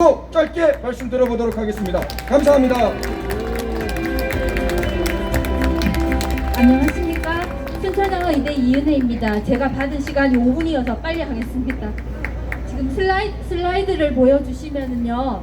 또 짧게 말씀 드려보도록 하겠습니다. 감사합니다. 안녕하십니까. 순천향의 이대 이은혜입니다. 제가 받은 시간이 5분이어서 빨리 하겠습니다. 지금 슬라이드, 슬라이드를 보여주시면은요,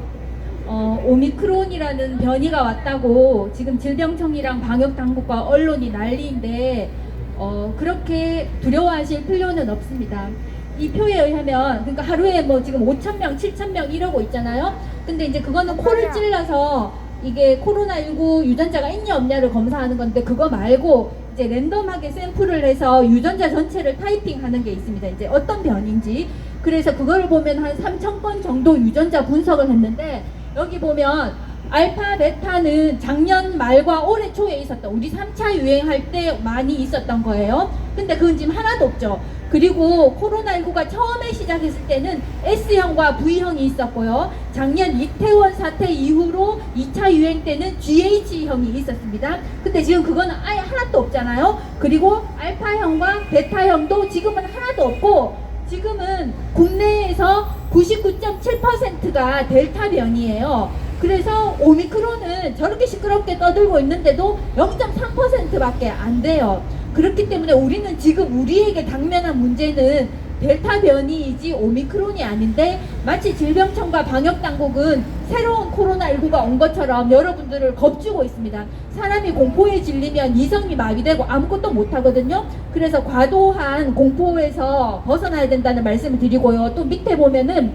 어, 오미크론이라는 변이가 왔다고 지금 질병청이랑 방역당국과 언론이 난리인데, 어, 그렇게 두려워하실 필요는 없습니다. 이 표에 의하면, 그러니까 하루에 뭐 지금 5,000명, 7,000명 이러고 있잖아요. 근데 이제 그거는 코를 찔러서 이게 코로나19 유전자가 있냐 없냐를 검사하는 건데 그거 말고 이제 랜덤하게 샘플을 해서 유전자 전체를 타이핑하는 게 있습니다. 이제 어떤 변인지 그래서 그거를 보면 한 3천 건 정도 유전자 분석을 했는데 여기 보면 알파 베타는 작년 말과 올해 초에 있었던 우리 3차 유행할 때 많이 있었던 거예요. 근데 그건 지금 하나도 없죠. 그리고 코로나19가 처음에 시작했을 때는 S형과 V형이 있었고요. 작년 이태원 사태 이후로 2차 유행 때는 GH형이 있었습니다. 근데 지금 그거는 아예 하나도 없잖아요. 그리고 알파형과 베타형도 지금은 하나도 없고 지금은 국내에서 99.7%가 델타 변이에요. 그래서 오미크론은 저렇게 시끄럽게 떠들고 있는데도 0.3%밖에 안 돼요. 그렇기 때문에 우리는 지금 우리에게 당면한 문제는 델타 변이이지 오미크론이 아닌데 마치 질병청과 방역당국은 새로운 코로나19가 온 것처럼 여러분들을 겁주고 있습니다. 사람이 공포에 질리면 이성이 마비되고 아무것도 못하거든요. 그래서 과도한 공포에서 벗어나야 된다는 말씀을 드리고요. 또 밑에 보면은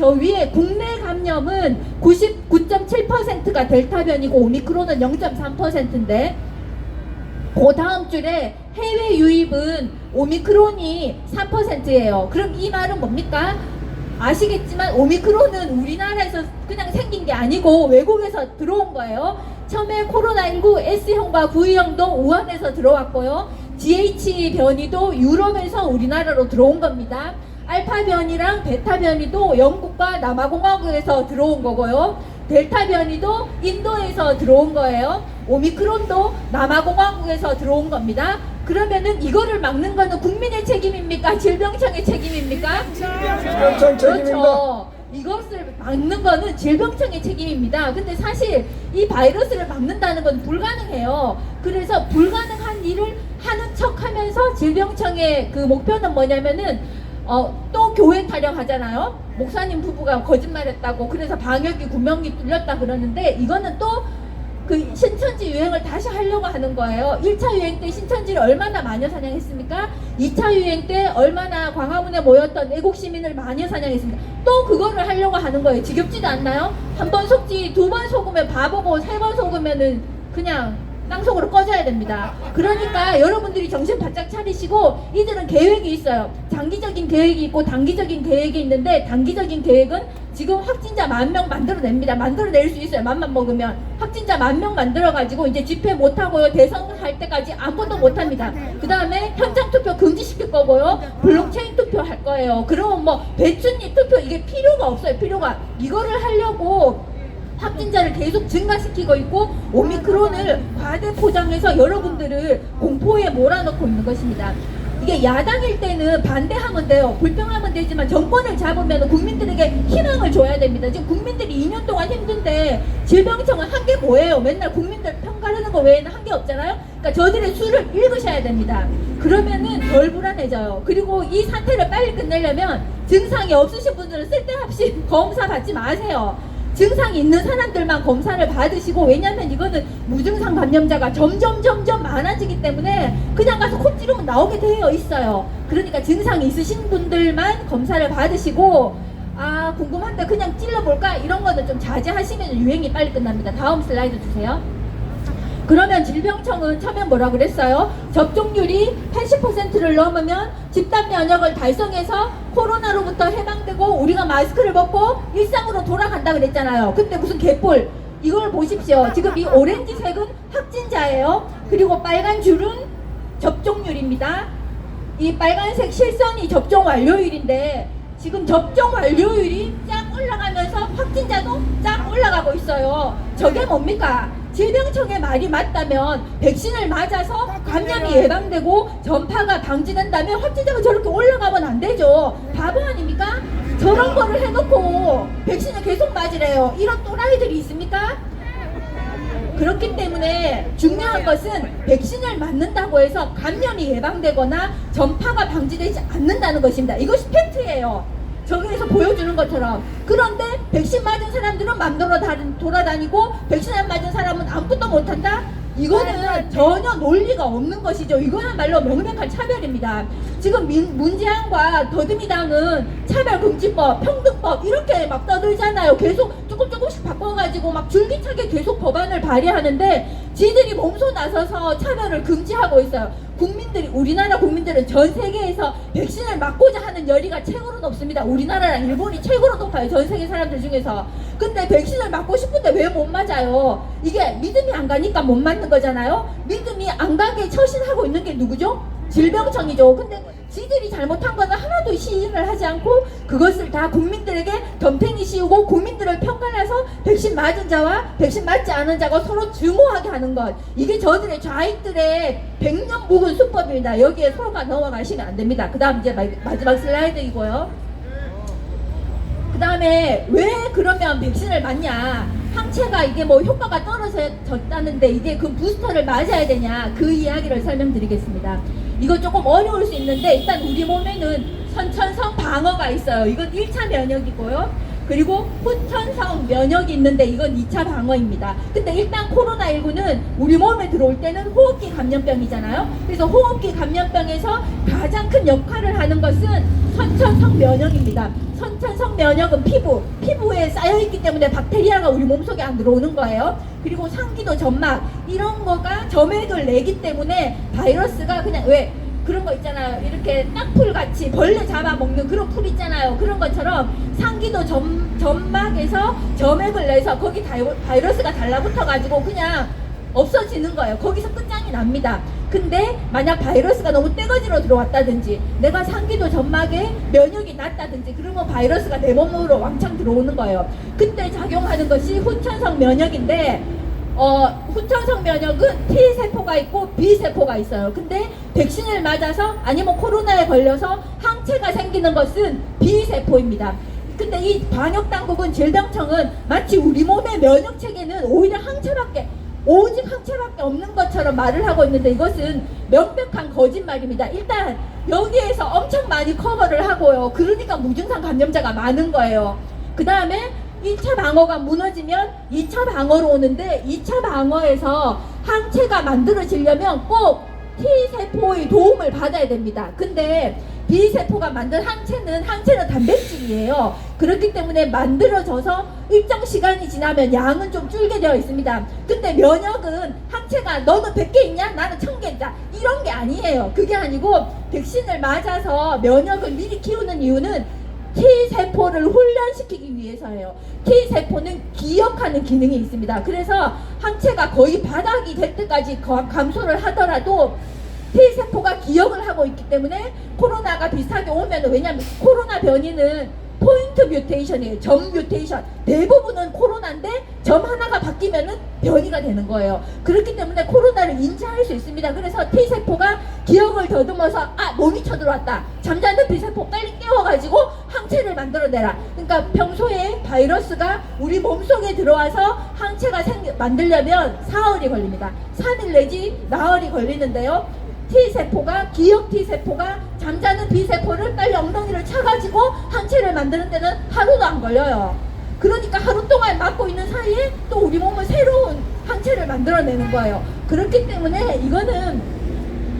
저 위에 국내 감염은 99.7%가 델타 변이고 오미크론은 0.3%인데 그 다음 줄에 해외 유입은 오미크론이 3%예요. 그럼 이 말은 뭡니까? 아시겠지만 오미크론은 우리나라에서 그냥 생긴 게 아니고 외국에서 들어온 거예요. 처음에 코로나19 S형과 V형도 우한에서 들어왔고요. GH 변이도 유럽에서 우리나라로 들어온 겁니다. 알파 변이랑 베타 변이도 영국과 남아공화국에서 들어온 거고요. 델타 변이도 인도에서 들어온 거예요. 오미크론도 남아공화국에서 들어온 겁니다. 그러면은 이거를 막는 거는 국민의 책임입니까? 질병청의 책임입니까? 질병청 책임입니다. 그렇죠. 이것을 막는 거는 질병청의 책임입니다. 근데 사실 이 바이러스를 막는다는 건 불가능해요. 그래서 불가능한 일을 하는 척 하면서 질병청의 그 목표는 뭐냐면은 어, 또 교회 타령하잖아요. 목사님 부부가 거짓말했다고 그래서 방역이 구멍이 뚫렸다 그러는데 이거는 또 그 신천지 유행을 다시 하려고 하는 거예요. 1차 유행 때 신천지를 얼마나 마녀 사냥했습니까? 2차 유행 때 얼마나 광화문에 모였던 애국 시민을 마녀 사냥했습니까? 또 그거를 하려고 하는 거예요. 지겹지도 않나요? 한 번 속지 두 번 속으면 바보고 세 번 속으면은 그냥 땅속으로 꺼져야 됩니다. 그러니까 여러분들이 정신 바짝 차리시고 이들은 계획이 있어요. 장기적인 계획이 있고 단기적인 계획이 있는데 단기적인 계획은 지금 확진자 만 명 만들어냅니다. 만들어낼 수 있어요. 맘만 먹으면 확진자 만 명 만들어가지고 이제 집회 못 하고요. 대선 할 때까지 아무것도 못 합니다. 그 다음에 현장 투표 금지시킬 거고요. 블록체인 투표 할 거예요. 그러면 뭐 배춘잎 투표 이게 필요가 없어요. 필요가 이거를 하려고 확진자를 계속 증가시키고 있고 오미크론을 과대 포장해서 여러분들을 공포에 몰아넣고 있는 것입니다. 이게 야당일 때는 반대하면 돼요. 불평하면 되지만 정권을 잡으면 국민들에게 희망을 줘야 됩니다. 지금 국민들이 2년 동안 힘든데 질병청은 한 게 뭐예요? 맨날 국민들 평가하는 거 외에는 한 게 없잖아요. 그러니까 저들의 수를 읽으셔야 됩니다. 그러면은 덜 불안해져요. 그리고 이 사태를 빨리 끝내려면 증상이 없으신 분들은 쓸데없이 검사 받지 마세요. 증상이 있는 사람들만 검사를 받으시고 왜냐면 이거는 무증상 감염자가 점점 점점 많아지기 때문에 그냥 가서 코 찌르면 나오게 되어 있어요. 그러니까 증상이 있으신 분들만 검사를 받으시고 아 궁금한데 그냥 찔러볼까 이런 거는 좀 자제하시면 유행이 빨리 끝납니다. 다음 슬라이드 주세요. 그러면 질병청은 처음에 뭐라 그랬어요? 접종률이 80%를 넘으면 집단 면역을 달성해서 코로나로부터 해방되고 우리가 마스크를 벗고 일상으로 돌아간다 그랬잖아요. 근데 무슨 개뿔 이걸 보십시오. 지금 이 오렌지색은 확진자예요. 그리고 빨간 줄은 접종률입니다. 이 빨간색 실선이 접종 완료율인데 지금 접종 완료율이 쫙 올라가면서 확진자도 쫙 올라가고 있어요. 저게 뭡니까? 질병청의 말이 맞다면 백신을 맞아서 감염이 예방되고 전파가 방지된다면 확진자가 저렇게 올라가면 안 되죠. 바보 아닙니까? 저런 거를 해놓고 백신을 계속 맞으래요. 이런 또라이들이 있습니까? 그렇기 때문에 중요한 것은 백신을 맞는다고 해서 감염이 예방되거나 전파가 방지되지 않는다는 것입니다. 이것이 팩트예요. 저기에서 보여주는 것처럼. 그런데 백신 맞은 사람들은 맘대로 다- 돌아다니고 백신 안 맞은 사람은 아무것도 못한다? 이거는 전혀 논리가 없는 것이죠. 이거야말로 명백한 차별입니다. 지금 민, 문재안과 더듬이당은 차별금지법, 평등법 이렇게 막 떠들잖아요. 계속 조금 조금씩 바꿔가지고 막 줄기차게 계속 법안을 발의하는데 지들이 몸소 나서서 차별을 금지하고 있어요. 국민들이 우리나라 국민들은 전 세계에서 백신을 맞고자 하는 열의가 최고로 높습니다. 우리나라랑 일본이 최고로 높아요. 전 세계 사람들 중에서. 근데 백신을 맞고 싶은데 왜 못 맞아요? 이게 믿음이 안 가니까 못 맞는 거잖아요. 믿음이 안 가게 처신하고 있는 게 누구죠? 질병청이죠. 근데 지들이 잘못한 거는 하나도 시인을 하지 않고 그것을 다 국민들에게 덤탱이 씌우고 국민들을 편갈라서 백신 맞은 자와 백신 맞지 않은 자가 서로 증오하게 하는 것 이게 저들의 좌익들의 백년 묵은 수법입니다. 여기에 서로가 넘어가시면 안 됩니다. 그 다음 이제 마- 마지막 슬라이드이고요. 그 다음에 왜 그러면 백신을 맞냐? 항체가 이게 뭐 효과가 떨어졌다는데 이게 그 부스터를 맞아야 되냐? 그 이야기를 설명드리겠습니다. 이거 조금 어려울 수 있는데 일단 우리 몸에는 선천성 방어가 있어요. 이건 1차 면역이고요. 그리고 후천성 면역이 있는데 이건 2차 방어입니다. 근데 일단 코로나19는 우리 몸에 들어올 때는 호흡기 감염병이잖아요. 그래서 호흡기 감염병에서 가장 큰 역할을 하는 것은 선천성 면역입니다. 선천성 면역은 피부, 피부에 쌓여있기 때문에 박테리아가 우리 몸속에 안 들어오는 거예요. 그리고 상기도 점막, 이런 거가 점액을 내기 때문에 바이러스가 그냥 왜 그런 거 있잖아요. 이렇게 딱풀 같이 벌레 잡아먹는 그런 풀 있잖아요. 그런 것처럼 상기도 점, 점막에서 점액을 내서 거기 바이러스가 달라붙어가지고 그냥 없어지는 거예요. 거기서 끝장이 납니다. 근데 만약 바이러스가 너무 떼거지로 들어왔다든지 내가 상기도 점막에 면역이 낮다든지 그러면 바이러스가 내 몸으로 왕창 들어오는 거예요. 그때 작용하는 것이 후천성 면역인데 어, 후천성 면역은 T 세포가 있고 B 세포가 있어요. 근데 백신을 맞아서 아니면 코로나에 걸려서 항체가 생기는 것은 B 세포입니다. 근데 이 방역 당국은 질병청은 마치 우리 몸의 면역 체계는 오히려 항체밖에 오직 항체밖에 없는 것처럼 말을 하고 있는데 이것은 명백한 거짓말입니다. 일단 여기에서 엄청 많이 커버를 하고요. 그러니까 무증상 감염자가 많은 거예요. 그 다음에 1차 방어가 무너지면 2차 방어로 오는데 2차 방어에서 항체가 만들어지려면 꼭 T세포의 도움을 받아야 됩니다. 근데 B세포가 만든 항체는 항체는 단백질이에요. 그렇기 때문에 만들어져서 일정 시간이 지나면 양은 좀 줄게 되어 있습니다. 근데 면역은 항체가 너는 100개 있냐? 나는 1000개 있다. 이런 게 아니에요. 그게 아니고 백신을 맞아서 면역을 미리 키우는 이유는 T세포를 훈련시키기 위해서예요. T세포는 기억하는 기능이 있습니다. 그래서 항체가 거의 바닥이 될 때까지 거- 감소를 하더라도 T세포가 기억을 하고 있기 때문에 코로나가 비슷하게 오면 왜냐면 코로나 변이는 포인트 뮤테이션이에요. 점 뮤테이션. 대부분은 코로나인데 점 하나가 바뀌면은 변이가 되는 거예요. 그렇기 때문에 코로나를 인지할 수 있습니다. 그래서 T세포가 기억을 더듬어서 아 몸이 쳐들어왔다. 잠자는 B세포 빨리 깨워가지고 항체를 만들어내라. 그러니까 평소에 바이러스가 우리 몸속에 들어와서 항체가 생 만들려면 사흘이 걸립니다. 3일 내지 나흘이 걸리는데요. T세포가 기억 T세포가 잠자는 B세포를 빨리 엉덩이를 차가지고 항체를 만드는 데는 하루도 안 걸려요. 그러니까 하루 동안 맞고 있는 사이에 또 우리 몸은 새로운 항체를 만들어내는 거예요. 그렇기 때문에 이거는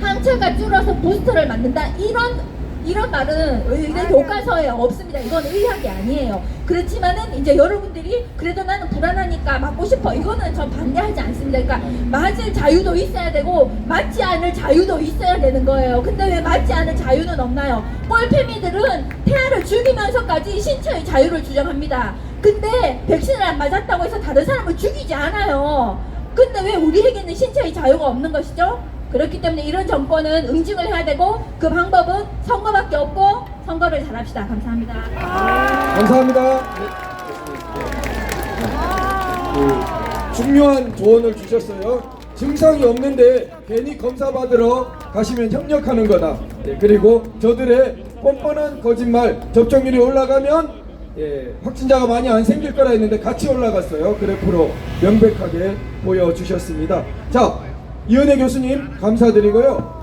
항체가 줄어서 부스터를 만든다 이런 이런 말은 의대 교과서에 없습니다. 이건 의학이 아니에요. 그렇지만은 이제 여러분들이 그래도 나는 불안하니까 맞고 싶어. 이거는 전 반대하지 않습니다. 그러니까 맞을 자유도 있어야 되고 맞지 않을 자유도 있어야 되는 거예요. 근데 왜 맞지 않을 자유는 없나요? 뻘패미들은 태아를 죽이면서까지 신체의 자유를 주장합니다. 근데 백신을 안 맞았다고 해서 다른 사람을 죽이지 않아요. 근데 왜 우리에게는 신체의 자유가 없는 것이죠? 그렇기 때문에 이런 정권은 응징을 해야 되고 그 방법은 선거밖에 없고 선거를 잘합시다. 감사합니다. 감사합니다. 그 중요한 조언을 주셨어요. 증상이 없는데 괜히 검사 받으러 가시면 협력하는 거다. 네, 그리고 저들의 뻔뻔한 거짓말 접종률이 올라가면 예, 확진자가 많이 안 생길 거라 했는데 같이 올라갔어요. 그래프로 명백하게 보여주셨습니다. 자, 이은혜 교수님 감사드리고요.